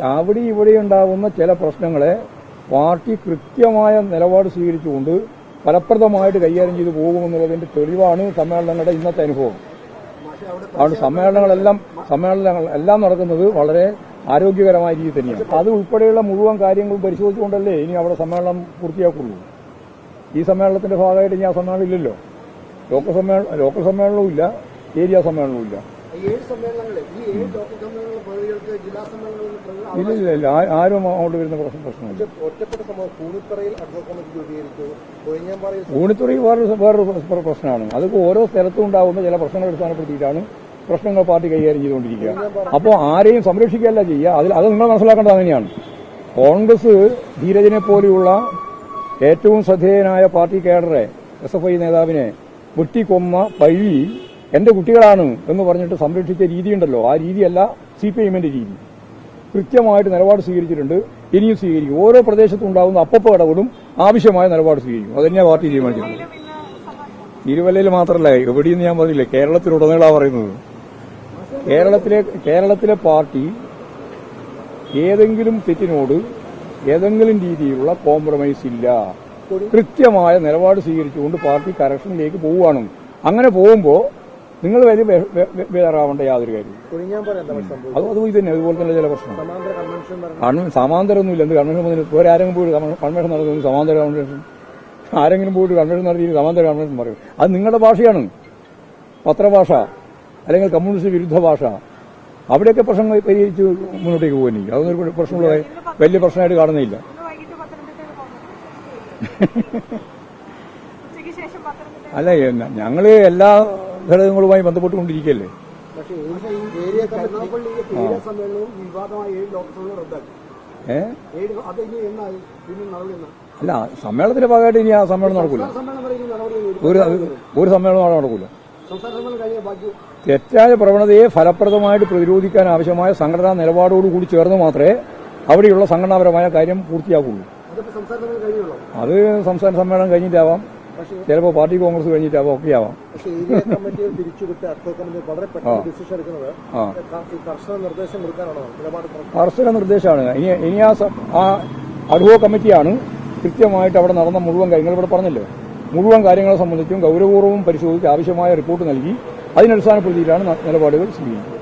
അവിടെ ഇവിടെ ഉണ്ടാവുന്ന ചില പ്രശ്നങ്ങളെ പാർട്ടി കൃത്യമായ നിലപാട് സ്വീകരിച്ചുകൊണ്ട് ഫലപ്രദമായിട്ട് കൈകാര്യം ചെയ്തു പോകുമെന്നുള്ളതിന്റെ തെളിവാണ് സമ്മേളനങ്ങളുടെ ഇന്നത്തെ അനുഭവം. അതുകൊണ്ട് സമ്മേളനങ്ങളെല്ലാം സമ്മേളനങ്ങൾ എല്ലാം നടക്കുന്നത് വളരെ ആരോഗ്യകരമായ രീതിയിൽ തന്നെയാണ്. അത് ഉൾപ്പെടെയുള്ള മുഴുവൻ കാര്യങ്ങളും പരിശോധിച്ചുകൊണ്ടല്ലേ ഇനി അവിടെ സമ്മേളനം പൂർത്തിയാക്കുള്ളൂ. ഈ സമ്മേളനത്തിന്റെ ഭാഗമായിട്ട് ഇനി ആ സമ്മേളനം ഇല്ലല്ലോ. ലോക്കൽ സമ്മേളനം ലോക്കൽ സമ്മേളനവും ഇല്ല ഏരിയ സമ്മേളനവും ഇല്ല. ഇല്ല ഇല്ല ഇല്ല ആരും അങ്ങോട്ട് വരുന്ന പ്രശ്നം പ്രശ്നമില്ല. കൂണിത്തറയിൽ വേറൊരു വേറൊരു പ്ര- പ്രശ്നമാണ്. അതൊക്കെ ഓരോ സ്ഥലത്തും ഉണ്ടാകുന്ന ചില പ്രശ്നങ്ങൾ അടിസ്ഥാനപ്പെടുത്തിയിട്ടാണ് പ്രശ്നങ്ങൾ പാർട്ടി കൈകാര്യം ചെയ്തുകൊണ്ടിരിക്കുക. അപ്പോൾ ആരെയും സംരക്ഷിക്കുകയല്ല ചെയ്യുക. അതിൽ അത് നിങ്ങൾ മനസ്സിലാക്കേണ്ടത് അങ്ങനെയാണ്. കോൺഗ്രസ് ധീരജിനെ പോലെയുള്ള ഏറ്റവും ശ്രദ്ധേയനായ പാർട്ടി കേഡറെ എസ് എഫ് ഐ നേതാവിനെ വെട്ടിക്കൊമ്മ പഴി എന്റെ കുട്ടികളാണ് എന്ന് പറഞ്ഞിട്ട് സംരക്ഷിച്ച രീതിയുണ്ടല്ലോ. ആ രീതിയല്ല സി പി എമ്മിന്റെ രീതി. കൃത്യമായിട്ട് നിലപാട് സ്വീകരിച്ചിട്ടുണ്ട്. ഇനിയും സ്വീകരിക്കും. ഓരോ പ്രദേശത്തും ഉണ്ടാകുന്ന അപ്പപ്പ ഇടപെടും. ആവശ്യമായ നിലപാട് സ്വീകരിക്കും. അതന്നെയാണ് പാർട്ടി തീരുമാനിച്ചിട്ടുള്ളത്. തിരുവല്ലയിൽ മാത്രമല്ല എവിടെയെന്ന് ഞാൻ പറഞ്ഞില്ലേ കേരളത്തിലുടനീളാ പറയുന്നത്. കേരളത്തിലെ കേരളത്തിലെ പാർട്ടി ഏതെങ്കിലും തെറ്റിനോട് ഏതെങ്കിലും രീതിയിലുള്ള കോംപ്രമൈസ് ഇല്ല. കൃത്യമായ നിലപാട് സ്വീകരിച്ചുകൊണ്ട് പാർട്ടി കറക്ഷനിലേക്ക് പോവുകയാണ്. അങ്ങനെ പോകുമ്പോൾ നിങ്ങൾ വലിയ വേറാവേണ്ട യാതൊരു കാര്യം അതും എന്താ സംഭവം അത് ഇത് തന്നെ അതുപോലെ തന്നെ ചില പ്രശ്നം സമാന്തര കൺവെൻഷൻ സമാന്തരമൊന്നുമില്ല. എന്ത് കൺവെൻഷൻ വന്നിട്ട് വേറെ ആരെങ്കിലും പോയിട്ട് കൺവെൻഷൻ നടത്തുന്നത് സമാന്തര കൺവെൻഷൻ. ആരെങ്കിലും പോയിട്ട് കൺവെൻഷൻ നടത്തി സമാന്തര കൺവെൻഷൻ പറയും. അത് നിങ്ങളുടെ ഭാഷയാണ്. പത്രഭാഷ അല്ലെങ്കിൽ കമ്മ്യൂണിസ്റ്റ് വിരുദ്ധ ഭാഷ. അവിടെയൊക്കെ പ്രശ്നങ്ങൾ പരിഹരിച്ച് മുന്നോട്ടേക്ക് പോകുന്നില്ല അതൊന്നും ഒരു പ്രശ്നമുള്ള വലിയ പ്രശ്നമായിട്ട് കാണുന്നില്ല. അല്ല ഞങ്ങൾ എല്ലാ ഘടകങ്ങളുമായി ബന്ധപ്പെട്ടുകൊണ്ടിരിക്കുകയല്ലേ? അല്ല സമ്മേളനത്തിന്റെ ഭാഗമായിട്ട് ഇനി ആ സമ്മേളനം നടക്കൂല. ഒരു ഒരു സമ്മേളനം അവിടെ നടക്കൂല. തെറ്റായ പ്രവണതയെ ഫലപ്രദമായിട്ട് പ്രതിരോധിക്കാൻ ആവശ്യമായ സംഘടനാ നിലപാടോടുകൂടി ചേർന്ന് മാത്രമേ അവിടെയുള്ള സംഘടനാപരമായ കാര്യം പൂർത്തിയാക്കുള്ളൂ. അത് സംസ്ഥാന സമ്മേളനം കഴിഞ്ഞിട്ടാവാം. ചിലപ്പോൾ പാർട്ടി കോൺഗ്രസ് കഴിഞ്ഞിട്ട് കഴിഞ്ഞിട്ടാവാം ഒക്കെ ആവാം. പക്ഷേ ഏരിയ കമ്മിറ്റികൾ പിരിച്ചുവിട്ട് അക്കോ കമ്മിറ്റി വളരെ പെട്ടെന്ന് ഡിസിഷൻ എടുക്കുന്നത് കർശന നിർദ്ദേശം കൊടുക്കാനാണോ നിലപാട് കർശന നിർദ്ദേശമാണ്. ഇനി ഇനി ആ അഡ്വോ കമ്മിറ്റിയാണ് കൃത്യമായിട്ട് അവിടെ നടന്ന മുഴുവൻ കാര്യങ്ങൾ ഇവിടെ പറഞ്ഞല്ലോ? മുഴുവൻ കാര്യങ്ങളെ സംബന്ധിച്ചും ഗൗരവപൂർവം പരിശോധിച്ച് ആവശ്യമായ റിപ്പോർട്ട് നൽകി. അതിനടിസ്ഥാനപ്പെടുത്തിയിട്ടാണ് നിലപാടുകൾ സ്വീകരിക്കുന്നത്.